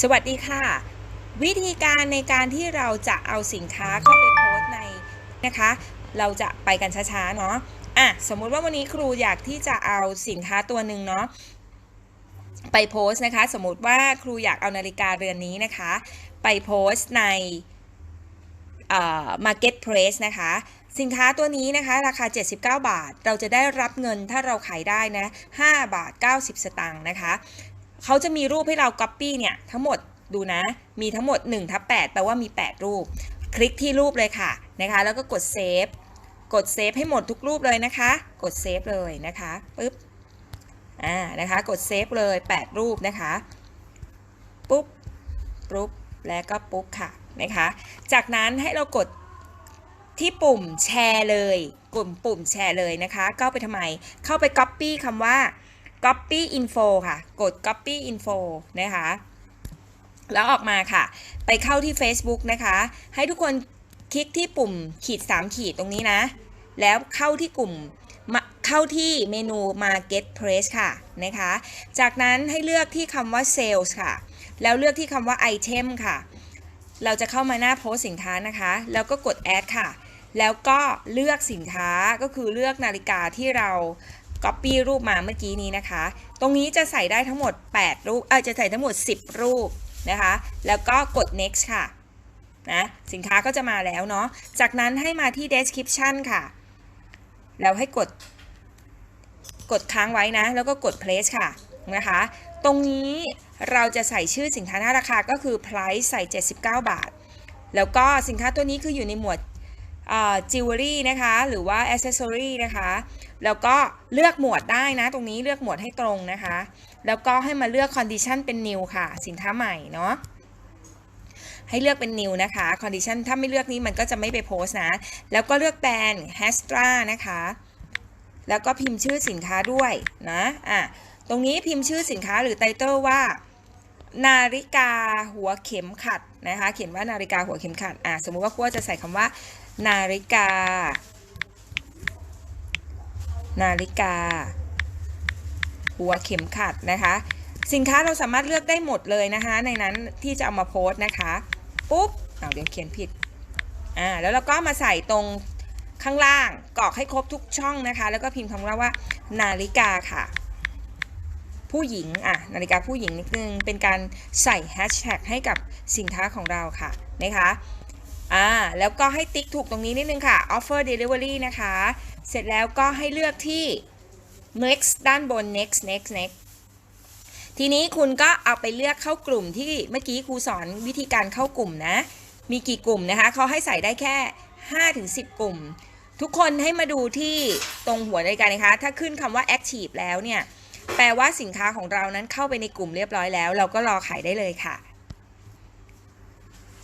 สวัสดีค่ะ วิธีการในการที่เราจะเอาสินค้าเข้าไปโพสต์ในนะคะ เราจะไปกันช้าๆเนาะอะสมมุติว่าวันนี้ครูอยากที่จะเอาสินค้าตัวหนึ่งเนาะไปโพสต์นะคะ สมมติว่าครูอยากเอานาฬิกาเรือนนี้นะคะ ไปโพสต์ในเอ่อ Marketplace นะคะ สินค้าตัวนี้นะคะ ราคา 79 บาท เราจะได้รับเงินถ้าเราขายได้นะ 5 บาท 90 สตางค์นะคะ เขาจะมีรูปให้เรา Copy เนี่ยทั้งหมดดูนะ มีทั้งหมด1ทับ8แปลว่ามี 8 รูป คลิกที่รูปเลยค่ะนะคะ แล้วก็กดเซฟกดเซฟให้หมดทุกรูปเลยนะคะ กดเซฟเลยนะคะปึ๊บอ่านะคะ กดเซฟเลย 8 รูปนะคะปุ๊บปุ๊บแล้วก็ปุ๊บค่ะนะคะ จากนั้นให้เรากดที่ปุ่มแชร์เลยกลุ่มปุ่มแชร์เลยนะคะ เข้าไปทำไม เข้าไป Copy คำว่า Copy Info ค่ะ กด Copy Info นะคะ แล้วออกมาค่ะ ไปเข้าที่ Facebook นะคะ ให้ทุกคนคลิกที่ปุ่มขีด 3 ขีดตรงนี้นะ แล้วเข้าที่กลุ่มเข้าที่เมนู Marketplace ค่ะนะคะ จากนั้นให้เลือกที่คำว่า Sales ค่ะ แล้วเลือกที่คำว่า Item ค่ะ เราจะเข้ามาหน้าโพสสินค้านะคะ แล้วก็กด Add ค่ะ แล้วก็เลือกสินค้าก็คือเลือกนาฬิกาที่เรา Copy รูปมาเมื่อกี้นี้นะคะ ตรงนี้จะใส่ได้ทั้งหมด 8 รูป เออจะใส่ทั้งหมด 10 รูปนะคะ แล้วก็กด next ค่ะ นะ สินค้าก็จะมาแล้วเนาะ จากนั้นให้มาที่ description ค่ะ แล้วให้กด กดค้างไว้นะ แล้วก็กด place ค่ะ นะคะ ตรงนี้เราจะใส่ชื่อสินค้าหน้าราคาก็คือ price ใส่ 79 บาท แล้วก็สินค้าตัวนี้คืออยู่ในหมวด จิวเวลรี่นะคะหรือว่า accessory นะคะแล้วก็เลือกหมวดได้นะ ตรงนี้เลือกหมวดให้ตรงนะคะ แล้วก็ให้มาเลือก condition เป็น new ค่ะ สินค้าใหม่เนาะให้เลือกเป็น new นะคะ condition ถ้าไม่เลือกนี้มันก็จะไม่ไปโพส์นะ แล้วก็เลือกแบรนด์ Hastra นะคะ แล้วก็พิมพ์ชื่อสินค้าด้วยนะอะตรงนี้พิมพ์ชื่อสินค้าหรือไตเติลว่านาฬิกาหัวเข็มขัดนะคะ เขียนว่านาฬิกาหัวเข็มขัด อะสมมุติว่าครูจะใส่คำว่า นาฬิกา นาฬิกา หัวเข็มขัดนะคะ สินค้าเราสามารถเลือกได้หมดเลยนะคะ ในนั้นที่จะเอามาโพสต์นะคะปุ๊บเอาเดี๋ยวเขียนผิดอ่าแล้วเราก็มาใส่ตรงข้างล่างกรอกให้ครบทุกช่องนะคะ แล้วก็พิมพ์คำว่าว่านาฬิกาค่ะ ผู้หญิงอะนาฬิกาผู้หญิงนิดนึงเป็นการใส่แฮชแท็กให้กับสินค้าของเราค่ะนะคะ อ่าแล้วก็ให้ติ๊กถูกตรงนี้นิดนึงค่ะ offer delivery นะคะ เสร็จแล้วก็ให้เลือกที่ next ด้านบน next next next ทีนี้คุณก็เอาไปเลือกเข้ากลุ่มที่เมื่อกี้ครูสอนวิธีการเข้ากลุ่มนะ มีกี่กลุ่มนะคะเขาให้ใส่ได้แค่ 5-10 กลุ่ม ทุกคนให้มาดูที่ตรงหัวนาฬิกานะคะ ถ้าขึ้นคำว่า active แล้วเนี่ย แปลว่าสินค้าของเรานั้นเข้าไปในกลุ่มเรียบร้อยแล้ว เราก็รอขายได้เลยค่ะ